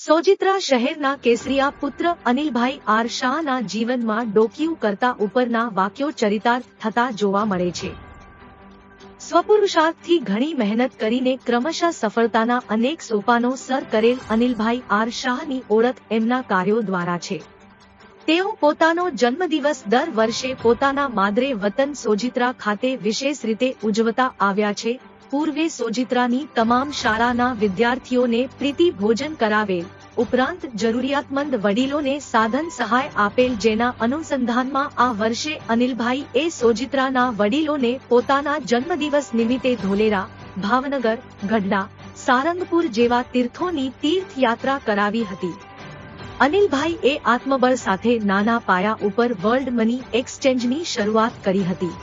સોજિત્રા શહેરના કેસરિયા પુત્ર અનિલભાઈ આર શાહના જીવનમાં ડોકિયું કરતા ઉપરના વાક્યો ચરિતાર્થ થતા જોવા મળે છે. સ્વપુરુષાર્થથી ઘણી મહેનત કરીને ક્રમશઃ સફળતાના અનેક સોપાનો સર કરેલ અનિલભાઈ આર શાહની ઓળખ એમના કાર્યો દ્વારા છે. તેઓ પોતાનો જન્મદિવસ દર વર્ષે પોતાના માદરે વતન સોજિત્રા ખાતે વિશેષ રીતે ઉજવતા આવ્યા છે. પૂર્વે સોજિત્રાની તમામ શાળાના વિદ્યાર્થીઓને પ્રીતિ ભોજન કરાવેલ. ઉપરાંત જરૂરિયાતમંદ વડીલોને સાધન સહાય આપેલ જેના અનુસંધાનમાં આ વર્ષે અનિલભાઈ એ સોજિત્રાના વડીલોને પોતાના જન્મદિવસ નિમિત્તે ધોલેરા, ભાવનગર, ગઢડા, સારંગપુર જેવા તીર્થોની તીર્થયાત્રા કરાવી હતી. અનિલભાઈ એ આત્મબળ સાથે નાના પાયા ઉપર વર્લ્ડ મની એક્સચેન્જની શરૂઆત કરી હતી.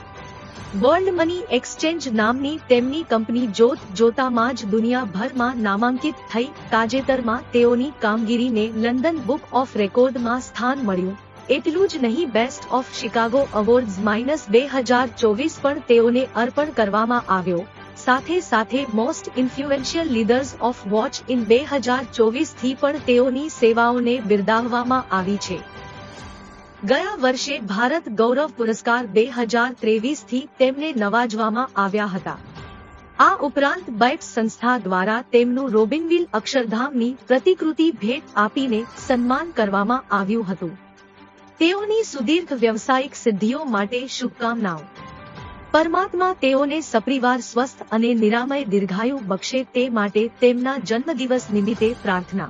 વર્લ્ડ મની એક્સચેન્જ નામની તેમની કંપની જોત જોતામાં જ દુનિયાભરમાં નામાંકિત થઈ. તાજેતરમાં તેઓની કામગીરીને લંડન બુક ઓફ રેકોર્ડમાં સ્થાન મળ્યું. એટલું જ નહીં best of Chicago awards minus બે હજાર ચોવીસ પણ તેઓને અર્પણ કરવામાં આવ્યો. સાથે સાથે most influential leaders of watch in બે હજાર ચોવીસથી પણ તેઓની સેવાઓને બિરદાવવામાં આવી છે. ગયા વર્ષે ભારત ગૌરવ પુરસ્કાર બે હજાર ત્રેવીસથી તેમને નવાજવામાં આવ્યા હતા. આ ઉપરાંત બાઇપ્સ સંસ્થા દ્વારા તેમનું રોબિનવિલ અક્ષરધામની પ્રતિકૃતિ ભેટ આપીને સન્માન કરવામાં આવ્યું હતું. તેઓની સુદીર્ઘ વ્યવસાયિક સિદ્ધિઓ માટે શુભકામનાઓ. પરમાત્મા તેઓને સપરિવાર સ્વસ્થ અને નિરામય દીર્ઘાયુ બક્ષે તે માટે તેમના જન્મદિવસ નિમિત્તે પ્રાર્થના.